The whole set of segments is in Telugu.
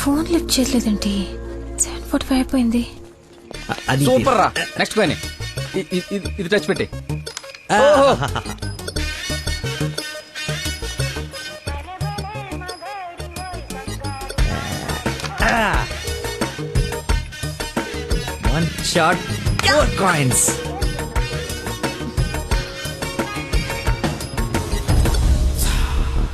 ఫోన్ లిఫ్ట్ చేయలేదండి సెవెన్ ఫార్టీ ఫైవ్ అయిపోయింది అది సూపర్ రా నెక్స్ట్ పైన ఇది టచ్ పెట్టి. One shot four coins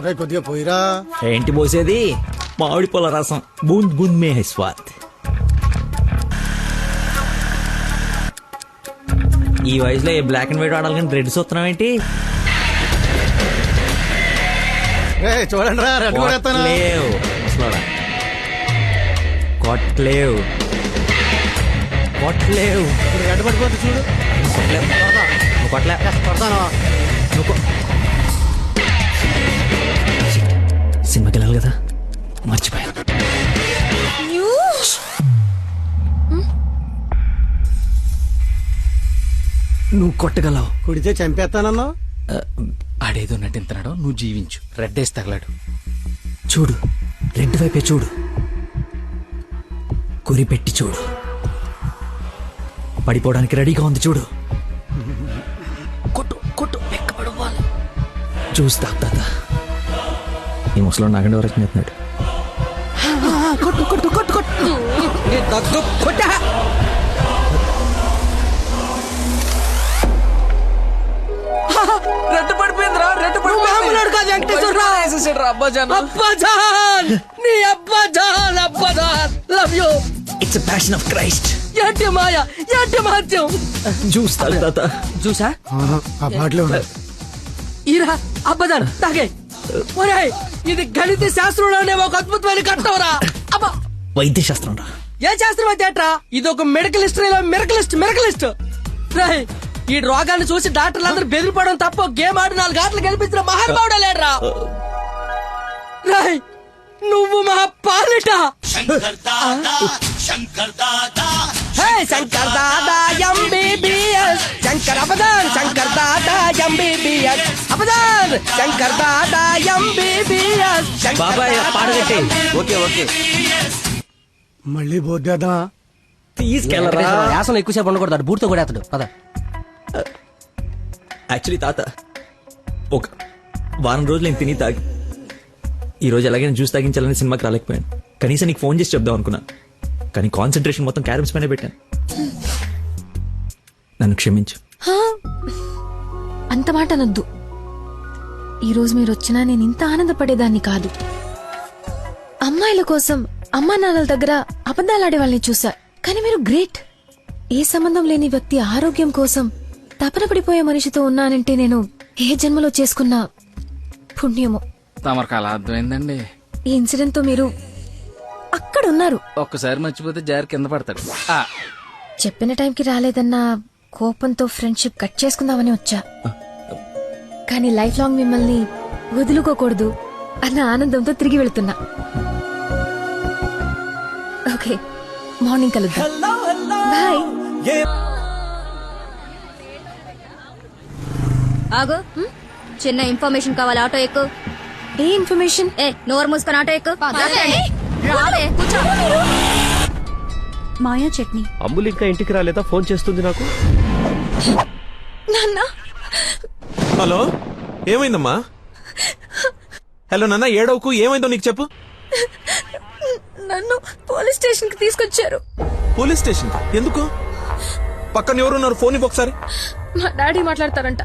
ఒరే కొద్దిగా పోయిరా. ఏంటి పోసేది? మామిడి పొల రసం. బూంద్ బూంద్ మే హై స్వాద్ ఈ వయసులో ఏ బ్లాక్ అండ్ వైట్ ఆడాలి కానీ రెడ్ చూస్తున్నాం ఏంటి? చూడండి రా రెడ్ కూడా ఎత్తాను కొట్లేవు ముసలోడా. కొట్లేవు కొట్లేవు ఇప్పుడు రెడ్ చూడు. కొట్లేవు నువ్వు కొట్లే కొడతాను? నువ్వు కొ- సినిమాకి వెళ్ళాలి కదా? మర్చిపోయాను. నువ్వు కొట్టగలవు. కుడితే చంపేస్తానన్నావు ఆ, ఆడేదో నటింతున్నాడు నువ్వు జీవించు. రెడ్ వేసి తగలాడు. చూడు. రెండు వైపే చూడు. గురి పెట్టి చూడు. పడిపోవడానికి రెడీగా ఉంది చూడు. కొట్టు కొట్టు చూస్తా తాత. ముసలో నాగండి వరకు చెప్తున్నాడు కొట్టు కొట్టు కొట్టు కొట్టు కొట్టా రెడ్ పడిపోయిందిరా రెడ్ మామూలుడు కాదు వెంకటేశ్వరరావు. పడిపోయింది అబ్బాజాన్ అబ్బజాన్ నీ అబ్బజాన్ అబ్బజాన్ love you it's passion of Christ ఏంటి మాయ? ఏంటి మహత్యం చూస్తా తాత. చూసా ఆ? బాటిలో ఈరా అబ్బజాన్ తాగే. ఒరేయ్ ఇది గణిత శాస్త్రంలోనే ఒక అద్భుతమైన కట్టవరా అబ్బా! వైద్య శాస్త్రం రా. ఏ శాస్త్రం అయితే? ఇది ఒక మెడికల్ హిస్టరీలో మెరకలిస్ట్ మెరకలిస్ట్ రేయ్ ఈ రోగాన్ని చూసి డాక్టర్లు అందరూ బెదిరిపోవడం తప్ప గేమ్ ఆడి నాలుగు ఆటలు గెలిపించిన మహానుభావుడా లేడ్రా. రాయ్ నువ్వు మా పాలిట శంకర్ దాదా శంకర్ అబదాన్ శంకర్ దాదా ఎంబీబీఎస్ అబదాన్ శంకర్ దాదా ఎంబీబీఎస్ బాబాయ్ పాడగట్టి ఓకే ఓకే. మళ్ళీ పోద్దేద్దాం తీసుకెళ్ళరా? యాసన ఎక్కువసేపు ఉండకూడదు అటు బూర్తో కూడా అతడు పద. యాక్చువల్లీ తాత ఒక వారం రోజులు నేను తిని తాగి ఈ రోజు ఎలాగైనా జ్యూస్ తాగించాలని సినిమాకి రాలేకపోయాను. కనీసం నీకు ఫోన్ చేసి చెప్దాం అనుకున్నా. కానీ కాన్సన్ట్రేషన్ మొత్తం క్యారమ్స్ పైన పెట్టాను. నన్ను క్షమించు. అంత మాట అనొద్దు ఈరోజు మీరు వచ్చినా నేను ఇంత ఆనందపడేదాన్ని కాదు. అమ్మాయిల కోసం అమ్మా నాన్నల దగ్గర అబద్ధాలాడే వాళ్ళని చూసా కానీ మీరు గ్రేట్. ఏ సంబంధం లేని వ్యక్తి ఆరోగ్యం కోసం తపన పడిపోయే మనిషితో ఉన్నానంటే నేను ఏ జన్మలో చేసుకున్న పుణ్యమో. తమరికి అలా అర్థమైందండి. ఈ ఇన్సిడెంట్తో మీరు అక్కడ ఉన్నారు ఒక్కసారి మర్చిపోతే జారి కింద పడతాడు. చెప్పిన టైంకి రాలేదన్న కోపంతో ఫ్రెండ్షిప్ కట్ చేసుకుందామని వచ్చా. కానీ లైఫ్ లాంగ్ మిమ్మల్ని వదులుకోకూడదు అన్న ఆనందంతో తిరిగి వెళుతున్నా. ఓకే మార్నింగ్ కలుద్దాం. బాయ్ ఆగు. చిన్న ఇన్ఫర్మేషన్ కావాలి ఆటో ఎక్కు. ఏ ఇన్ఫర్మేషన్? ఏ నోరు మూసుకొని ఆటో ఎక్కు. కూర్చో. మాయా చట్నీ. అమ్ములు ఇంకా ఇంటికి రాలేదా? ఫోన్ చేస్తుంది నాకు. నాన్న. హలో? ఏమైందమ్మా? హలో నాన్న ఏడవకు? ఏమైందో నీకు చెప్పు. నన్ను పోలీస్ స్టేషన్కి తీసుకొచ్చారు. పోలీస్ స్టేషన్ ఎందుకు? పక్కన ఎవరున్నారు? ఫోన్ ఇవ్వు ఒకసారి. మా డాడీ మాట్లాడతారంట.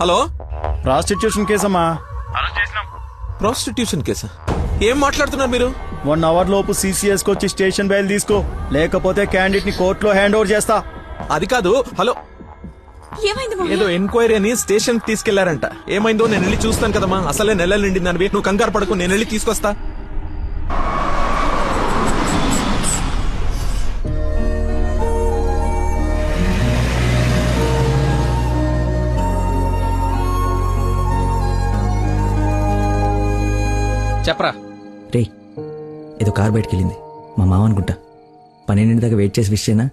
హలో? ప్రాస్టిట్యూషన్ కేసమ్మా. ప్రాస్టిట్యూషన్ కేసా? ఏం మాట్లాడుతున్నారు మీరు? వన్ అవర్ లోపు సీసీఎస్ వచ్చి స్టేషన్ బయలు తీసుకో. లేకపోతే క్యాండిడేట్ని కోర్టులో హ్యాండ్ ఓవర్ చేస్తా. అది కాదు హలో. ఏదో ఎంక్వైరీ అని స్టేషన్ తీసుకెళ్ళారంట. ఏమైందో నేను వెళ్ళి చూస్తాను కదమ్మా. అసలే నెలలు నిండింది నువ్వు కంగారు పడకు నేను వెళ్ళి తీసుకొస్తా. చెప్పరా? రే ఏదో కార్ బయటకు వెళ్ళింది మా మామ అనుకుంటా. పన్నెండింటి దాకా వెయిట్ చేసి విష్ చేయనా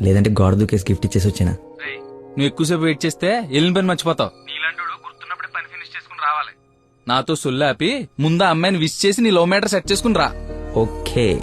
లేదంటే గోడ దూకేసి గిఫ్ట్ ఇచ్చేసి వచ్చానా? నువ్వు ఎక్కువసేపు వెయిట్ చేస్తే వెళ్ళిన పని మర్చిపోతావు. గుర్తున్నప్పుడే పని ఫినిష్ చేసుకుని రావాలి. నాతో సొల్లాపి ముందు ఆ అమ్మాయిని విష్ చేసి నీ లో మీటర్ సెట్ చేసుకుని రా. ఓకే.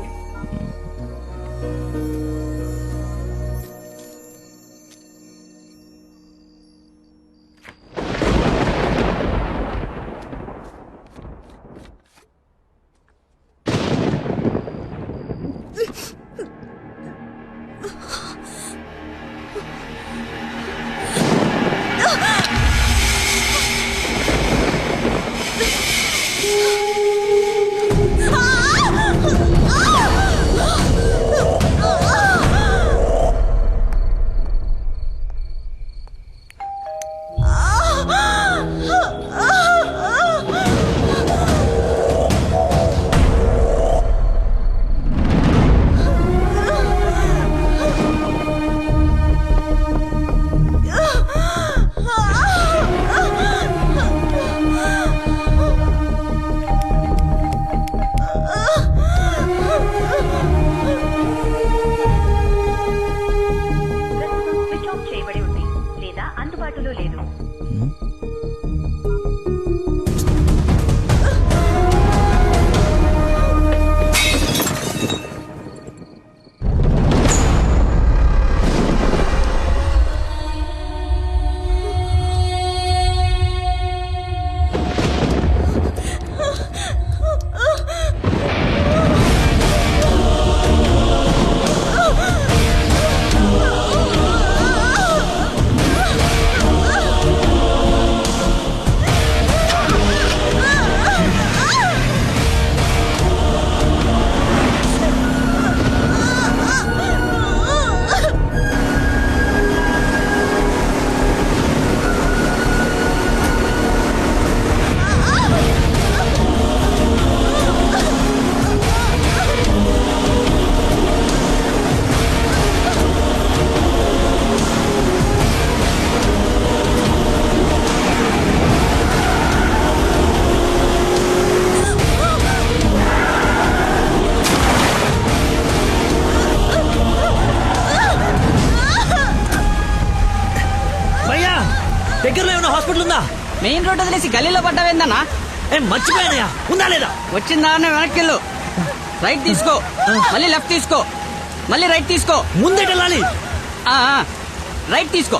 మెయిన్ రోడ్ వదిలేసి గల్లీలో పడ్డావేందన్నా? ఏ మర్చిపోయానయ్యా. ఉందా లేదా? వచ్చిందా వెనక్కి వెళ్ళు రైట్ తీసుకో. మళ్ళీ లెఫ్ట్ తీసుకో. మళ్ళీ రైట్ తీసుకో. ముందే వెళ్ళాలి రైట్ తీసుకో.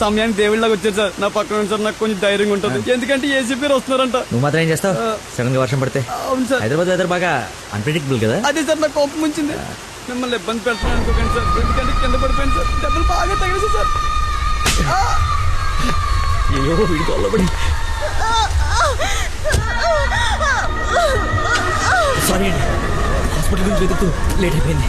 సమయానికి దేవుళ్ళకి వచ్చారు సార్. నా పక్కన సార్ నాకు కొంచెం ధైర్యంగా ఉంటుంది. ఎందుకంటే ఏసీపీ వస్తున్నారంట. నువ్వు మాత్రం ఏం చేస్తావు? సడన్గా వర్షం పడితే? అవును సార్. హైదరాబాద్ వెదర్ బాగా అన్ప్రెడిక్టబుల్ కదా? అదే సార్ నాకు కోపం వచ్చింది. మిమ్మల్ని ఇబ్బంది పెడుతున్నాను అనుకోకండి సార్. ఎందుకంటే కింద పడిపోయింది సార్. దెబ్బలు బాగా తగిలేసి సార్. అయ్యో వీడికి వల్లబడి సారీ అండి. హాస్పిటల్ గురించి వెతుకుతూ లేట్ అయిపోయింది.